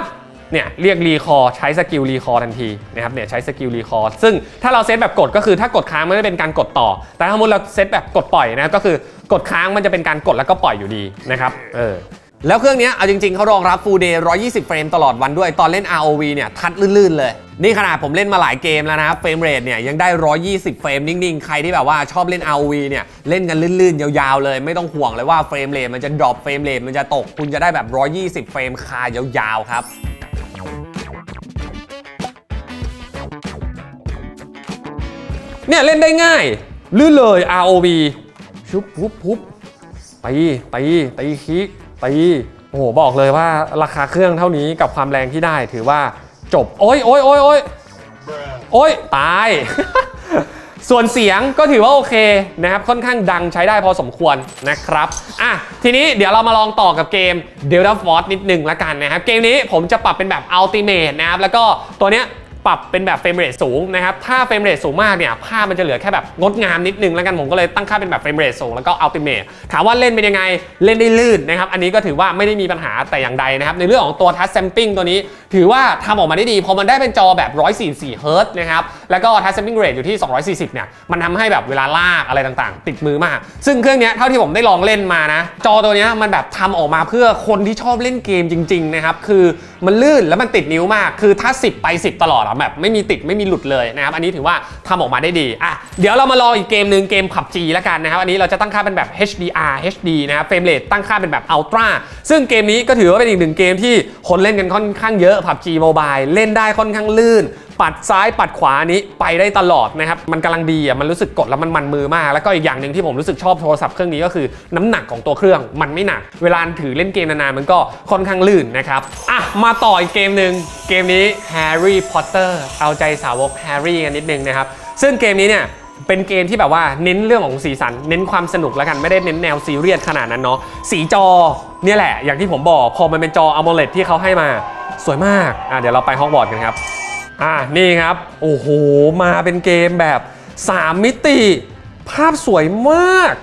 เนี่ยเรียกรีคอร์ใช้สกิลรีคอร์ทันทีนะครับเนี่ยใช้สกิลรีคอร์ซึ่งถ้าเราเซตแบบกดก็คือถ้ากดค้างมันจะเป็นการกดต่อ แต่ถ้าสมมติเราเซตแบบกดปล่อยนะก็คือกดค้างมันจะเป็นการกดแล้วก็ปล่อยอยู่ดีนะครับเออแล้วเครื่องเนี้ยเอาจริงๆ เขารองรับ Full Day 120 เฟรมตลอดวันด้วย ตอนเล่น ROV เนี่ย ทัดลื่น ๆ เลย นี่ขนาดผมเล่นมาหลายเกมแล้วนะครับเฟรมเรทเนี่ยยังได้ 120 เฟรมนิ่ง ๆ ใครที่แบบว่าชอบเล่น ROV เนี่ยเล่นกันลื่น ๆ ยาวๆ เลย ไม่ต้องห่วงเลยว่าเฟรมเรทมันจะดรอปเฟรมเรทมันจะตก คุณจะได้แบบ 120 เฟรมคายาวๆ ครับ เนี่ยเล่นได้ง่ายลื่นเลย ROV ชุบปุ๊บปุ๊บตีตีตีคิกตีโอ้โหบอกเลยว่าราคาเครื่องเท่านี้กับความแรงที่ได้ถือว่าจบ โอ้ยโอ้ยโอ้ยโอ้ยโอ้ยตาย ส่วนเสียงก็ถือว่าโอเคนะครับ ค่อนข้างดังใช้ได้พอสมควรนะครับ อะ ทีนี้เดี๋ยวเรามาลองต่อกับเกม Delta Force นิดนึงละกันนะครับ เกมนี้ผมจะปรับเป็นแบบ Ultimate นะครับ แล้วก็ตัวเนี้ย ปรับเป็นแบบเฟรมเรทสูงนะครับ ถ้าเฟรมเรทสูงมากเนี่ย ภาพมันจะเหลือแค่แบบงดงามนิดนึงแล้วกัน ผมก็เลยตั้งค่าเป็นแบบเฟรมเรทสูงแล้วก็อัลติเมทถามว่าเล่นเป็นยังไง เล่นได้ลื่นนะครับ อันนี้ก็ถือว่าไม่ได้มีปัญหาแต่อย่างใดนะครับ ในเรื่องของตัวทัชแซมปิ้งตัวนี้ ถือว่าทำออกมาได้ดี พอมันได้เป็นจอแบบ 144เฮิร์ตซ์นะครับ แล้วก็ทัชแซมปิ้งเรทอยู่ที่ 240 เนี่ย มันทำให้แบบเวลาลากอะไรต่างๆ ติดมือมาก ซึ่งเครื่องเนี้ยเท่าที่ผมได้ลองเล่นมานะ จอตัวเนี้ยมันแบบทำออกมาเพื่อคนที่ชอบเล่นเกมจริงๆนะครับ คือมันลื่นแล้วมันติดนิ้วมาก คือถ้า 10 ไป 10 ตลอดแบบไม่มีติดไม่มีหลุดเลยนะครับอันนี้ถือว่าทำออกมาได้ดีอะเดี๋ยวเรามาลองอีกเกมหนึ่งเกม PUBG แล้วกันนะครับอันนี้เราจะตั้งค่าเป็นแบบ HDR HD นะครับเฟรมเรทตั้งค่าเป็นแบบ Ultra ซึ่งเกมนี้ก็ถือว่าเป็นอีกหนึ่งเกมที่คนเล่นกันค่อนข้างเยอะ PUBG Mobile เล่นได้ค่อนข้างลื่น ปัดซ้ายปัดขวานี้ไปได้ตลอดนะครับ มันกำลังดีอะมันรู้สึกกดแล้วมันมันมือมาก แล้วก็อีกอย่างหนึ่งที่ผมรู้สึกชอบโทรศัพท์เครื่องนี้ก็คือน้ำหนักของตัวเครื่องมันไม่หนัก เวลาถือเล่นเกมนานๆมันก็ค่อนข้างลื่นนะครับอะมาต่ออีกเกมหนึ่งเกมนี้ Harry Potter เอาใจสาวก Harry กันนิดนึงนะครับซึ่งเกมนี้เนี่ยเป็นเกมที่แบบว่าเน้นเรื่องของสีสัน เน้นความสนุกแล้วกันไม่ได้เน้นแนวซีเรียสขนาดนั้นเนาะสีจอเนี่ยแหละ อย่างที่ผมบอกพอมันเป็นจอ AMOLED ที่เขาให้มาสวยมากอะเดี๋ยวเราไปห้องบอร์กันครับ อ่านี่ครับ โอ้โห มาเป็นเกมแบบ 3 มิติ ภาพสวยมาก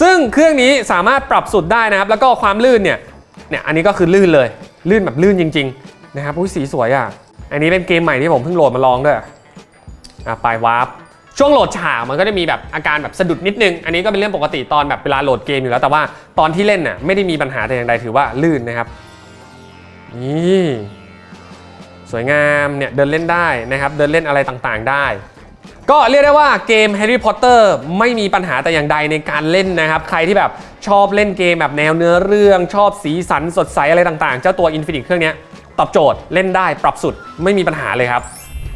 ซึ่งเครื่องนี้สามารถปรับสุดได้นะครับ แล้วก็ความลื่นเนี่ยเนี่ยอันนี้ก็คือลื่นเลย ลื่นแบบลื่นจริง ๆ นะครับอุ้ยสีสวยอะ อันนี้เป็นเกมใหม่ที่ผมเพิ่งโหลดมาลองด้วยอะไปวาร์ปช่วงโหลดฉากมันก็จะมีแบบอาการแบบสะดุดนิดนึง อันนี้ก็เป็นเรื่องปกติตอนแบบเวลาโหลดเกมอยู่แล้ว แต่ว่าตอนที่เล่นน่ะไม่ได้มีปัญหาแต่อย่างใดถือว่าลื่นนะครับ นี่ สวยงามเนี่ยเดินเล่นได้นะครับเดินเล่นอะไรต่างๆได้ ก็เรียกได้ว่าเกม Harry Potter ไม่มีปัญหาแต่อย่างใดในการเล่นนะครับ ใครที่แบบชอบเล่นเกมแบบแนวเนื้อเรื่องชอบสีสันสดใสอะไรต่างๆ เจ้าตัว Infinite เครื่องนี้ตอบโจทย์เล่นได้ปรับสุดไม่มีปัญหาเลยครับ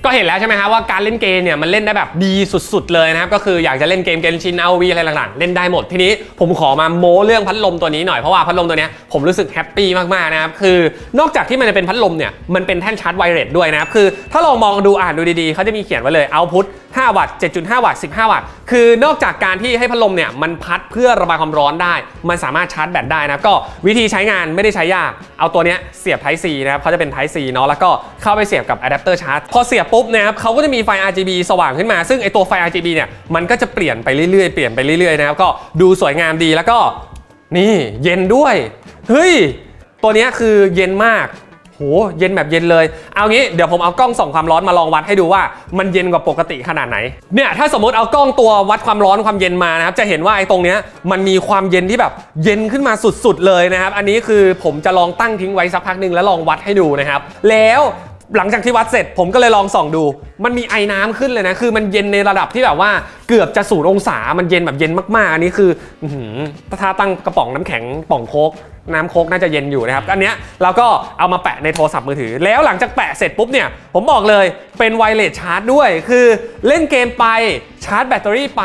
ก็เห็นแล้วใช่ไหมครับว่าการเล่นเกมเนี่ยมันเล่นได้แบบดีสุด ๆ เลยนะครับก็คืออยากจะเล่นเกมเกมชินเอาวีอะไรต่างๆ เล่นได้หมดทีนี้ผมขอมาโม้เรื่องพัดลมตัวนี้หน่อยเพราะว่าพัดลมตัวเนี้ยผมรู้สึกแฮปปี้มากๆนะครับคือนอกจากที่มันจะเป็นพัดลมเนี่ยมันเป็นแท่นชาร์จไวเลสด้วยนะครับคือถ้าลองมองดูอ่านดูดีๆเขาจะมีเขียนไว้เลยเอาพุท 5 วัตต์ 7.5 วัตต์ 15 วัตต์ คือนอกจากการที่ให้พัดลมเนี่ยมันพัดเพื่อระบายความร้อนได้ มันสามารถชาร์จแบตได้นะ ก็วิธีใช้งานไม่ได้ใช้ยาก เอาตัวเนี้ยเสียบ Type C นะครับเขาจะเป็น Type C เนาะ แล้วก็เข้าไปเสียบกับอะแดปเตอร์ชาร์จ พอเสียบปุ๊บนะครับเขาก็จะมีไฟ RGB สว่างขึ้นมา ซึ่งไอตัวไฟ RGB เนี่ย มันก็จะเปลี่ยนไปเรื่อยๆ เปลี่ยนไปเรื่อยๆ นะครับ ก็ดูสวยงามดี แล้วก็นี่เย็นด้วย เฮ้ย ตัวเนี้ยคือเย็นมาก โหเย็นแบบเย็นเลย เอางี้เดี๋ยวผมเอากล้องส่องความร้อนมาลองวัดให้ดูว่ามันเย็นกว่าปกติขนาดไหน เนี่ยถ้าสมมติเอากล้องตัววัดความร้อนความเย็นมานะครับจะเห็นว่าไอ้ตรงเนี้ยมันมีความเย็นที่แบบเย็นขึ้นมาสุดๆเลยนะครับ อันนี้คือผมจะลองตั้งทิ้งไว้สักพักหนึ่งแล้วลองวัดให้ดูนะครับ แล้วหลังจากที่วัดเสร็จผมก็เลยลองส่องดู มันมีไอ้น้ำขึ้นเลยนะ คือมันเย็นในระดับที่แบบว่าเกือบจะศูนย์องศา มันเย็นแบบเย็นมากๆ อันนี้คือหือถ้าตั้งกระป๋องน้ำแข็งป่องโค้ก น้ำโคกน่าจะเย็นอยู่นะครับอันเนี้ยเราก็เอามาแปะในโทรศัพท์มือถือ แล้วหลังจากแปะเสร็จปุ๊บเนี่ยผมบอกเลยเป็นไวเลสชาร์จด้วย คือเล่นเกมไปชาร์จแบตเตอรี่ไป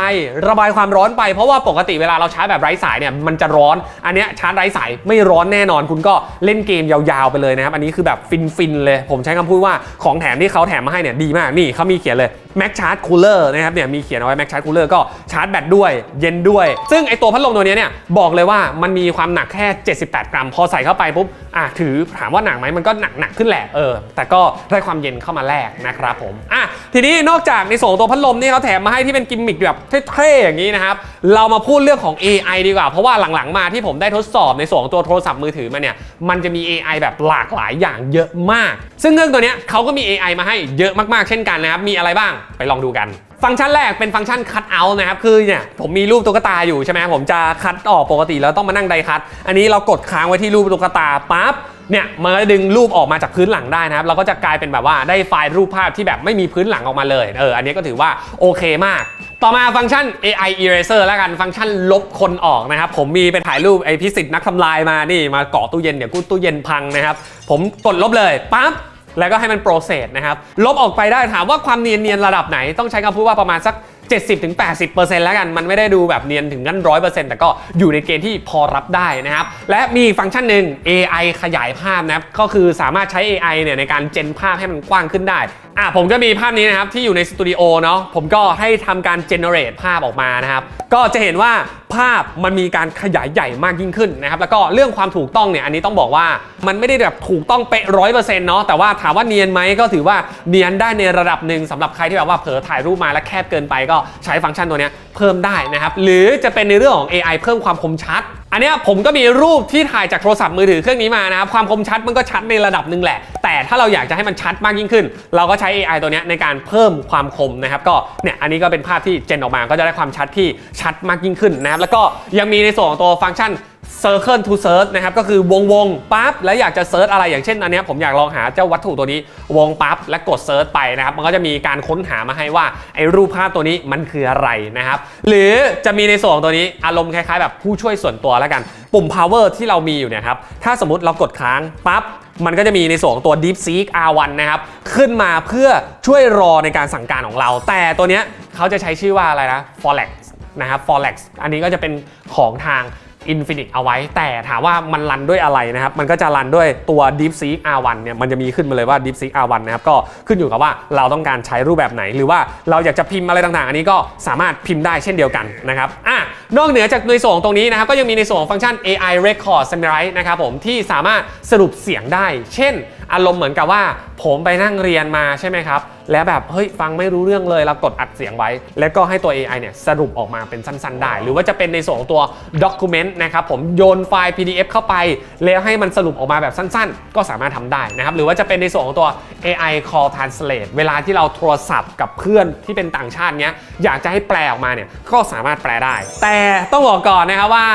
ระบายความร้อนไปเพราะว่าปกติเวลาเราชาร์จแบบไร้สายเนี่ยมันจะร้อน อันเนี้ยชาร์จไร้สายไม่ร้อนแน่นอน คุณก็เล่นเกมยาวๆไปเลยนะครับอันนี้คือแบบฟินๆเลย ผมใช้คำพูดว่าของแถมที่เขาแถมมาให้เนี่ยดีมากนี่เขามีเขียนเลย Max Charge Cooler นะครับเนี่ยมีเขียนเอาไว้ Max Charge Cooler ก็ชาร์จแบตด้วยเย็นด้วย ซึ่งไอตัวพัดลมตัวนี้เนี่ยบอกเลยว่ามันมีความหนักแค่ 78 กรัม พอใส่เข้าไปปุ๊บอะถือถามว่าหนักไหมมันก็หนักหนักขึ้นแหละเออแต่ก็ได้ความเย็นเข้ามาแลกนะครับผมอะทีนี้นอกจากในส่วนของตัวพัดลมนี่เขาแถมมาให้ที่เป็นกิมมิคแบบเท่ๆอย่างนี้นะครับเรามาพูดเรื่องของ AI ดีกว่า เพราะว่าหลังๆมาที่ผมได้ทดสอบในส่วนของตัวโทรศัพท์มือถือมาเนี่ยมันจะมี AI แบบหลากหลายอย่างเยอะมาก ซึ่งเครื่องตัวนี้เขาก็มี AI มาให้เยอะมากๆเช่นกันนะครับมีอะไรบ้างไปลองดูกัน ฟังก์ชันแรกเป็นฟังก์ชันคัดเอาท์นะครับ คือเนี่ยผมมีรูปตุ๊กตาอยู่ใช่ไหมผมจะคัดออกปกติแล้วต้องมานั่งไดคัด อันนี้เรากดค้างไว้ที่รูปตุ๊กตาปั๊บเนี่ยมันก็ดึงรูปออกมาจากพื้นหลังได้นะครับเราก็จะกลายเป็นแบบว่าได้ไฟล์รูปภาพที่แบบไม่มีพื้นหลังออกมาเลยเอออันนี้ก็ถือว่าโอเคมาก ต่อมาฟังก์ชัน AI Eraser แล้วกันฟังก์ชันลบคนออกนะครับผมมีไปถ่ายรูปไอพิสิทธ์นักทำลายมานี่มาเกาะตู้เย็นเดี๋ยวกูตู้เย็นพังนะครับผมกดลบเลยปั๊บ แล้วก็ให้มันโปรเซสนะครับ ลบออกไปได้ถามว่าความเนียนเนียนระดับไหน ต้องใช้คำพูดว่าประมาณสัก 70-80%แล้วกัน มันไม่ได้ดูแบบเนียนถึงกัน 100%แต่ก็อยู่ในเกณฑ์ที่พอรับได้นะครับ และมีฟังก์ชันหนึ่ง AI ขยายภาพนะครับ ก็คือสามารถใช้ AI เนี่ยในการเจนภาพให้มันกว้างขึ้นได้ อะผมก็มีภาพนี้นะครับที่อยู่ในสตูดิโอเนาะผมก็ให้ทำการเจเนเรตภาพออกมานะครับ ก็จะเห็นว่าภาพมันมีการขยายใหญ่มากยิ่งขึ้นนะครับแล้วก็เรื่องความถูกต้องเนี่ยอันนี้ต้องบอกว่ามันไม่ได้แบบถูกต้องเป๊ะร้อยเปอร์เซ็นต์เนาะแต่ว่าถามว่าเนียนไหมก็ถือว่าเนียนได้ในระดับหนึ่งสำหรับใครที่แบบว่าเผลอถ่ายรูปมาแล้วแคบเกินไปก็ใช้ฟังก์ชันตัวนี้เพิ่มได้นะครับหรือจะเป็นในเรื่องของ AI เพิ่มความคมชัดอันนี้ผมก็มีรูปที่ถ่ายจากโทรศัพท์มือถือเครื่องนี้มานะครับความคมชัดมันก็ชัดในระดับหนึ่งแหละแต่ถ้าเราอยากจะให้มันชัดมากยิ่งขึ้น เราก็ใช้ AI ตัวนี้ในการเพิ่มความคมนะครับก็เนี่ยอันนี้ก็เป็นภาพที่เจนออกมาก็จะได้ความชัดที่ชัดมากยิ่งขึ้นนะครับแล้วก็ยังมีในส่วนของตัวฟังก์ชัน Circle to Search นะครับก็คือวงวงปั๊บแล้วอยากจะเซิร์ชอะไรอย่างเช่นอันนี้ผมอยากลองหาเจ้าวัตถุตัวนี้วงปั๊บและกดเซิร์ชไปนะครับมันก็จะมีการค้นหามาให้ว่าไอ้รูปภาพตัวนี้มันคืออะไรนะครับหรือจะมีในส่วนของตัวนี้อารมณ์คล้ายๆ แบบผู้ช่วยส่วนตัวแล้วกัน ปุ่ม power ที่เรามีอยู่เนี่ยครับถ้าสมมติเรากดค้างปั๊บ มันก็จะมีในส่วนของตัว DeepSeek R1 นะครับ ขึ้นมาเพื่อช่วยรอในการสั่งการของเรา แต่ตัวเนี้ยเขาจะใช้ชื่อว่าอะไรนะ Forex นะครับ Forex อันนี้ก็จะเป็นของทาง Infinix เอาไว้ แต่ถามว่ามันรันด้วยอะไรนะครับ มันก็จะรันด้วยตัว DeepSeek R1 เนี่ยมันจะมีขึ้นมาเลยว่า DeepSeek R1 นะครับ ก็ขึ้นอยู่กับว่าเราต้องการใช้รูปแบบไหน หรือว่าเราอยากจะพิมพ์อะไรต่างๆ อันนี้ก็สามารถพิมพ์ได้เช่นเดียวกันนะครับอะนอกเหนือจากในส่วนของตรงนี้นะครับก็ยังมีในส่วนของฟังก์ชัน AI Record Summarize นะครับผมที่สามารถสรุปเสียงได้ เช่น อารมณ์เหมือนกับว่า ผมไปนั่งเรียนมาใช่ไหมครับ แล้วแบบเฮ้ยฟังไม่รู้เรื่องเลยเรากดอัดเสียงไว้ แล้วก็ให้ตัว AI เนี่ยสรุปออกมาเป็นสั้นๆได้ หรือว่าจะเป็นในส่วนของตัว Document นะครับผมโยนไฟล์ PDF เข้าไป แล้วให้มันสรุปออกมาแบบสั้นๆ ก็สามารถทำได้นะครับหรือว่าจะเป็นในส่วนของตัว AI Call Translate เวลาที่เราโทรศัพท์กับเพื่อนที่เป็นต่างชาติเนี้ยอยากจะให้แปลออกมาเนี่ยก็สามารถแปลได้ แต่ต้องบอกก่อนนะครับว่า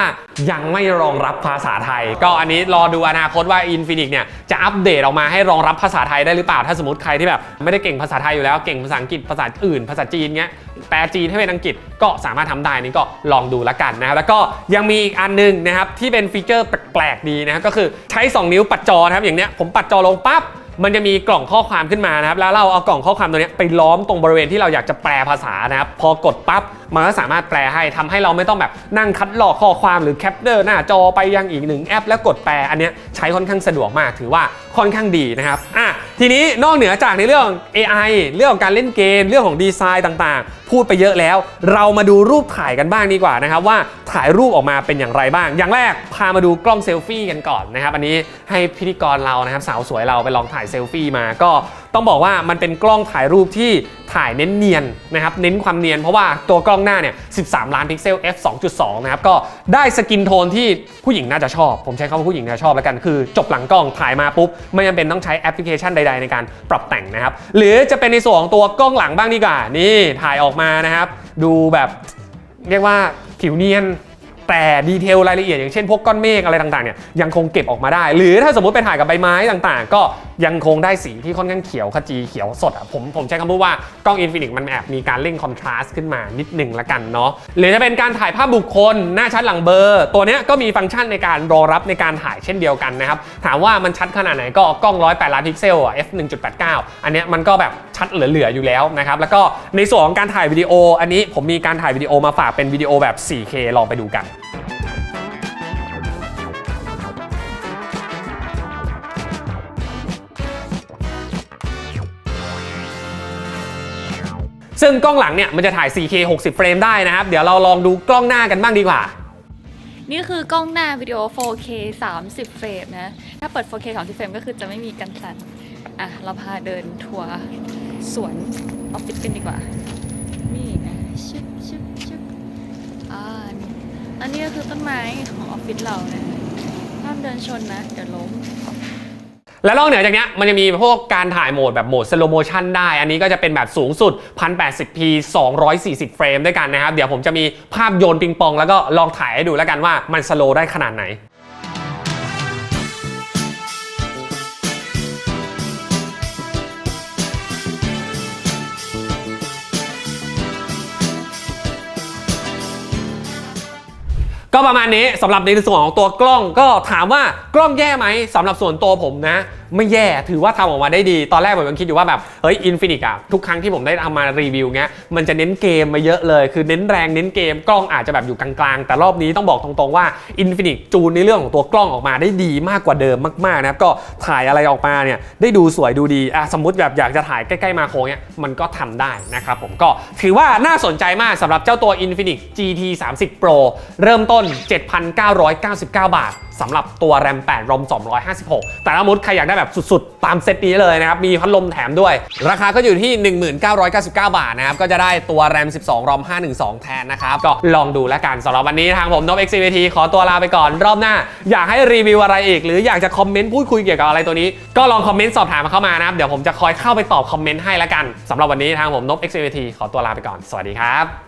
ยังไม่รองรับภาษาไทย ก็อันนี้รอดูอนาคตว่า Infinix เนี่ยจะอัปเดตออกมาให้รองรับภาษาไทยได้หรือเปล่า ถ้าสมมติใครที่แบบไม่ได้เก่งภาษาไทยอยู่แล้วเก่งภาษาอังกฤษภาษาอื่น ภาษาจีนเงี้ยแปลจีนให้เป็นอังกฤษก็สามารถทำได้นี่ก็ลองดูล้วกันนะครับแล้วก็ยังมีอีกอันหนึงนะครับที่เป็นฟีเจอร์แปลกๆดีนะครับก็คือใช้ 2 นิ้วปัดจอนะครับอย่างเนี้ยผมปัดจอลงปั๊บมันจะมีกล่องข้อความขึ้นมานะครับแล้วเราเอากล่องข้อความตัวเนี้ยไปล้อมตรงบริเวณที่เราอยากจะแปลภาษานะครับพอกดปั๊บมันก็สามารถแปลให้ทำให้เราไม่ต้องแบบนั่งคัดลอกข้อความหรือแคปเจอร์หน้าจอไปยังอีกหนึ่งแอป แล้วกดแปลอันนี้ใช้ค่อนข้างสะดวกมากถือว่าค่อนข้างดีนะครับอะทีนี้นอกเหนือจากในเรื่อง AI เรื่องของการเล่นเกมเรื่องของดีไซน์ต่างๆ พูดไปเยอะแล้ว เรามาดูรูปถ่ายกันบ้างดีกว่านะครับว่าถ่ายรูปออกมาเป็นอย่างไรบ้าง อย่างแรกพามาดูกล้องเซลฟี่กันก่อนนะครับอันนี้ให้พิธีกรเรานะครับสาวสวยเราไปลองถ่ายเซลฟี่มาก็ ต้องบอกว่ามันเป็นกล้องถ่ายรูปที่ถ่ายเน้นเนียนนะครับเน้นความเนียนเพราะว่าตัวกล้องหน้าเนี่ย 13 ล้านพิกเซล f 2.2 นะครับ ก็ได้สกินโทนที่ผู้หญิงน่าจะชอบ ผมใช้คำว่าผู้หญิงน่าจะชอบแล้วกัน คือจบหลังกล้องถ่ายมาปุ๊บ ไม่จำเป็นต้องใช้แอปพลิเคชันใด ๆ ในการปรับแต่งนะครับ หรือจะเป็นในส่วนของตัวกล้องหลังบ้างดีกว่านี่ถ่ายออกมานะครับ ดูแบบเรียกว่าผิวเนียน แต่ดีเทลรายละเอียดอย่างเช่นพวกก้อนเมฆอะไรต่างๆเนี่ยยังคงเก็บออกมาได้ หรือถ้าสมมติไปถ่ายกับใบไม้ต่างๆ ก็ยังคงได้สีที่ค่อนข้างเขียวขจีเขียวสดอะผมผมใช้คำพูดว่ากล้อง Infinix มันแอบมีการเล่นคอนทราสต์ขึ้นมานิดหนึ่งละกันเนาะหรือจะเป็นการถ่ายภาพบุคคลหน้าชัดหลังเบลอร์ ตัวเนี้ยก็มีฟังก์ชันในการรอรับในการถ่ายเช่นเดียวกันนะครับถามว่ามันชัดขนาดไหนก็กล้อง108ล้านพิกเซลอะ f 1.89 อันเนี้ยมันก็แบบชัดเหลือๆอยู่แล้วนะครับแล้วก็ในส่วนของการถ่ายวิดีโอ อันนี้ผมมีการถ่ายวิดีโอมาฝากเป็นวิดีโอแบบ 4K ลองไปดูกันซึ่งกล้องหลังเนี่ยมันจะถ่าย 4K 60 เฟรมได้นะครับ เดี๋ยวเราลองดูกล้องหน้ากันบ้างดีกว่า นี่คือกล้องหน้าวิดีโอ 4K 30 เฟรมนะ ถ้าเปิด 4K 30 เฟรมก็คือจะไม่มีกันสั่น อะ เราพาเดินทัวร์สวนออฟฟิศกันดีกว่า นี่นะชึบชึบชึบ อันนี้ก็คือต้นไม้ของออฟฟิศเรานะห้ามเดินชนนะ เดี๋ยวล้ม และนอกเหนือจากนี้มันจะมีพวกการถ่ายโหมดแบบโหมดสโลโมชันได้ อันนี้ก็จะเป็นแบบสูงสุด 1080p 240 เฟรมด้วยกันนะครับ เดี๋ยวผมจะมีภาพโยนปิงปอง แล้วก็ลองถ่ายให้ดูแล้วกันว่ามันสโลได้ขนาดไหน ก็ประมาณนี้สำหรับในส่วนของตัวกล้องก็ถามว่ากล้องแย่ไหมสำหรับส่วนตัวผมนะ ไม่แย่ถือว่าทำออกมาได้ดี ตอนแรกผมยังคิดอยู่ว่าแบบเฮ้ยอินฟินิกอะทุกครั้งที่ผมได้ทำมารีวิวเงี้ยมันจะเน้นเกมมาเยอะเลย คือเน้นแรงเน้นเกมกล้องอาจจะแบบอยู่กลางๆ แต่รอบนี้ต้องบอกตรงๆว่าอินฟินิกจูนในเรื่องของตัวกล้องออกมาได้ดีมากกว่าเดิมมากๆนะครับก็ถ่ายอะไรออกมาเนี่ยได้ดูสวยดูดีอะสมมติแบบอยากจะถ่ายใกล้ๆมาโครเนี่ยมันก็ทำได้นะครับผมก็ถือว่าน่าสนใจมากสำหรับเจ้าตัว Infinix GT 30 Pro เริ่มต้น 7,999 บาท สำหรับตัว RAM 8 ROM 256 แต่ถ้ามุดใครอยากได้แบบสุดๆ ตามเซตนี้เลยนะครับ มีพัดลมแถมด้วย ราคาก็อยู่ที่ 1999 บาทนะครับ ก็จะได้ตัว RAM 12 ROM 512 แทนนะครับ ก็ลองดูแล้วกันสำหรับวันนี้ทางผมนบ XCVT ขอตัวลาไปก่อนรอบหน้า อยากให้รีวิวอะไรอีก หรืออยากจะคอมเมนต์พูดคุยเกี่ยวกับอะไรตัวนี้ ก็ลองคอมเมนต์สอบถามมาเข้ามานะครับเดี๋ยวผมจะคอยเข้าไปตอบคอมเมนต์ให้แล้วกันสำหรับวันนี้ทางผมนบ XCVT ขอตัวลาไปก่อนสวัสดีครับ